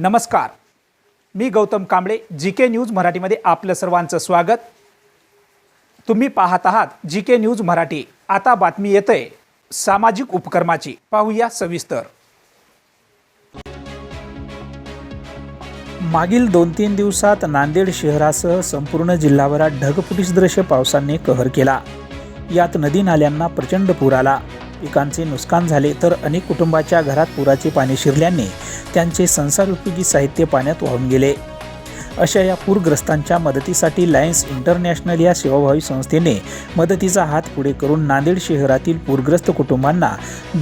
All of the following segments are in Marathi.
नमस्कार. मी Gautam Kamble G K news मराठीमध्ये आपलं सर्वांचं स्वागत. तुम्ही पाहत आहात जी के न्यूज मराठी. आता बातमी येतंय सामाजिक उपक्रमाची. पाहूया सविस्तर. मागील दोन तीन दिवसात नांदेड शहरासह संपूर्ण जिल्हाभरात ढगफुटीसदृश्य पावसाने कहर केला. यात नदी नाल्यांना प्रचंड पूर आला. पिकांचे नुकसान झाले तर अनेक कुटुंबाच्या घरात पुराचे पाणी शिरल्याने त्यांचे संसारोपयोगी साहित्य पाण्यात वाहून गेले. अशा या पूरग्रस्तांच्या मदतीसाठी लायन्स इंटरनॅशनल या सेवाभावी संस्थेने मदतीचा हात पुढे करून नांदेड शहरातील पूरग्रस्त कुटुंबांना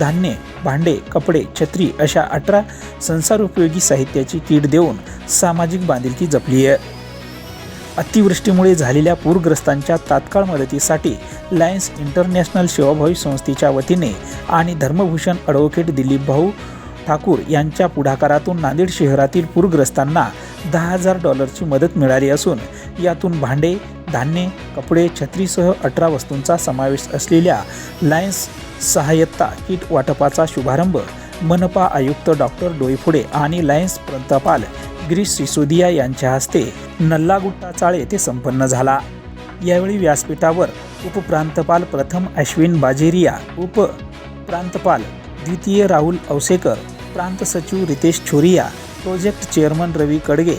धान्य भांडे कपडे छत्री अशा अठरा संसारोपयोगी साहित्याची किट देऊन सामाजिक बांधिलकी जपली आहे. अतिवृष्टीमुळे झालेल्या पूरग्रस्तांच्या तात्काळ मदतीसाठी लायन्स इंटरनॅशनल सेवाभावी संस्थेच्या वतीने आणि धर्मभूषण ॲडव्होकेट दिलीप भाऊ ठाकूर यांच्या पुढाकारातून नांदेड शहरातील पूरग्रस्तांना दहा हजार डॉलरची मदत मिळाली असून यातून भांडे धान्य कपडे छत्रीसह अठरा वस्तूंचा समावेश असलेल्या लायन्स सहाय्यता किट वाटपाचा शुभारंभ मनपा आयुक्त डॉक्टर डोईफुडे आणि लायन्स प्रंतपाल गिरीश सिसोदिया यांच्या हस्ते नल्लागुट्टा चाळे येथे संपन्न झाला. यावेळी व्यासपीठावर उपप्रांतपाल प्रथम अश्विन बाजेरिया उप प्रांतपाल द्वितीय राहुल औसेकर प्रांत सचिव Ritesh Chhoriya project chairman Ravi Kadge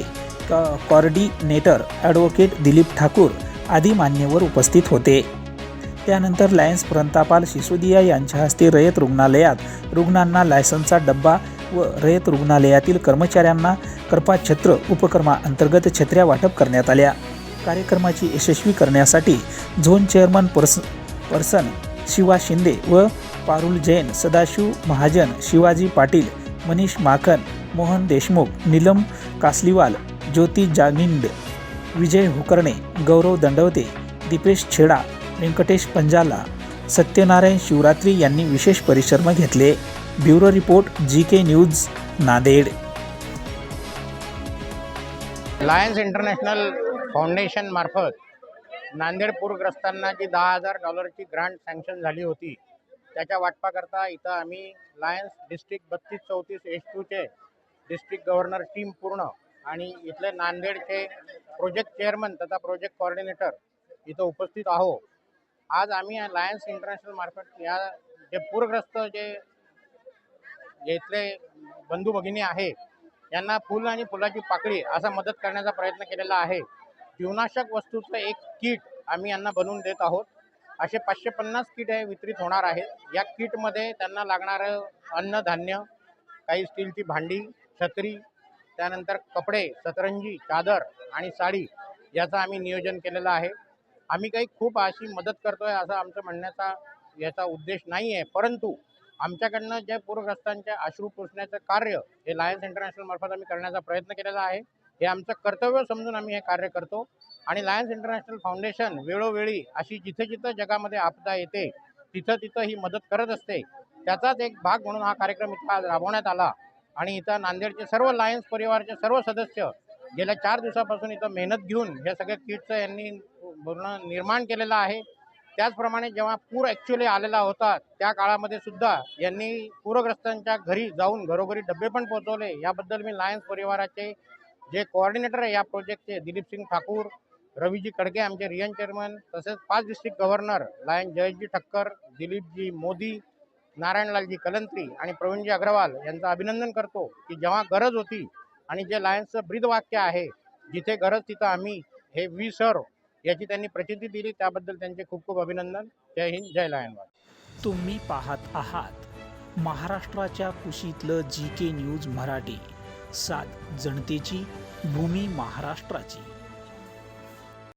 coordinator advocate Dilip Thakur आदी मान्यवर उपस्थित होते. त्यानंतर लायन्स प्रांतापाल सिसोदिया यांच्या हस्ते रयत रुग्णालयात रुग्णांना लायसनचा डब्बा व रयत रुग्णालयातील कर्मचाऱ्यांना कृपाछत्र उपक्रमाअंतर्गत छत्र्या वाटप करण्यात आल्या. कार्यक्रमाची यशस्वी करण्यासाठी झोन चेअरमन पर्स पर्सन शिवा शिंदे व पारुल जैन सदाशिव महाजन शिवाजी पाटील मनीष माखन मोहन देशमुख नीलम कासलीवाल ज्योती जागिंड विजय हुकर्णे गौरव दंडवते दीपेश छेडा व्यंकटेश पंजाला सत्यनारायण शिवरात्री यांनी विशेष परिश्रम घेतले. Bureau report G K news Nanded. Lions international foundation मार्फत नांदेड पूरग्रस्तांना जी दहा हजार डॉलरची ग्रांट सँक्शन झाली होती त्याच्या वाटपाकरता इथं आम्ही लायन्स डिस्ट्रिक्ट बत्तीस चौतीस एस टूचे डिस्ट्रिक्ट गव्हर्नर टीम पूर्ण आणि इथले नांदेडचे प्रोजेक्ट चेअरमन तथा प्रोजेक्ट कॉर्डिनेटर इथं उपस्थित आहो. आज आम्ही लायन्स इंटरनॅशनल मार्फत या जे पूरग्रस्त जे इथले बंधू भगिनी आहे यांना फुल आणि फुलाची पाकळी असा मदत करण्याचा प्रयत्न केलेला आहे. जीवनाशक वस्तूचं एक किट आम्ही यांना बनवून देत आहोत. असे पाचशे पन्नास किट हे वितरित होणार आहेत. या किटमध्ये त्यांना लागणारं अन्नधान्य काही स्टीलची भांडी छत्री त्यानंतर कपडे सतरंजी चादर आणि साडी याचं आम्ही नियोजन केलेलं आहे. आम्ही काही खूप अशी मदत करतोय असं आमचं म्हणण्याचा याचा उद्देश नाही आहे परंतु आमच्याकडनं जे पूरग्रस्तांचे अश्रू पुसण्याचं कार्य हे लायन्स इंटरनॅशनल मार्फत आम्ही करण्याचा प्रयत्न केलेला आहे. हे आमचं कर्तव्य समजून आम्ही हे कार्य करतो. आणि लायन्स इंटरनॅशनल फाउंडेशन वेळोवेळी अशी जिथे जिथं जगामध्ये आपदा येते तिथं तिथं ही मदत करत असते. त्याचाच एक भाग म्हणून हा कार्यक्रम इथं आज राबवण्यात आला. आणि इथं नांदेडचे सर्व लायन्स परिवारचे सर्व सदस्य गेल्या चार दिवसापासून इथं मेहनत घेऊन हे सगळ्या किटचं यांनी पूर्ण निर्माण केलेलं आहे. त्याचप्रमाणे जेव्हा पूर ॲक्च्युली आलेला होता त्या काळामध्ये सुद्धा यांनी पूरग्रस्तांच्या घरी जाऊन घरोघरी डबे पण पोहोचवले. याबद्दल मी लायन्स परिवाराचे जे कोऑर्डिनेटर आहे या प्रोजेक्टचे दिलीप सिंग ठाकूर रवीजी कडके आमचे रियन चेअरमन तसेच पाच district governor lion Jayji Thakkar Dilipji Modi Narayanlalji Kalantri आणि प्रवीणजी अग्रवाल यांचं अभिनंदन करतो की जेव्हा गरज होती आणि जे लायन्सचं ब्रीदवाक्य आहे जिथे गरज तिथं आम्ही हे वी सर्व याची त्यांनी प्रचिती दिली. त्याबद्दल त्यांचे खूप खूप अभिनंदन. जय हिंद जय लायनवाद तुम्ही पाहत आहात महाराष्ट्राच्या कुशीतलं जी के न्यूज मराठी. सात जनतेची भूमी महाराष्ट्राची.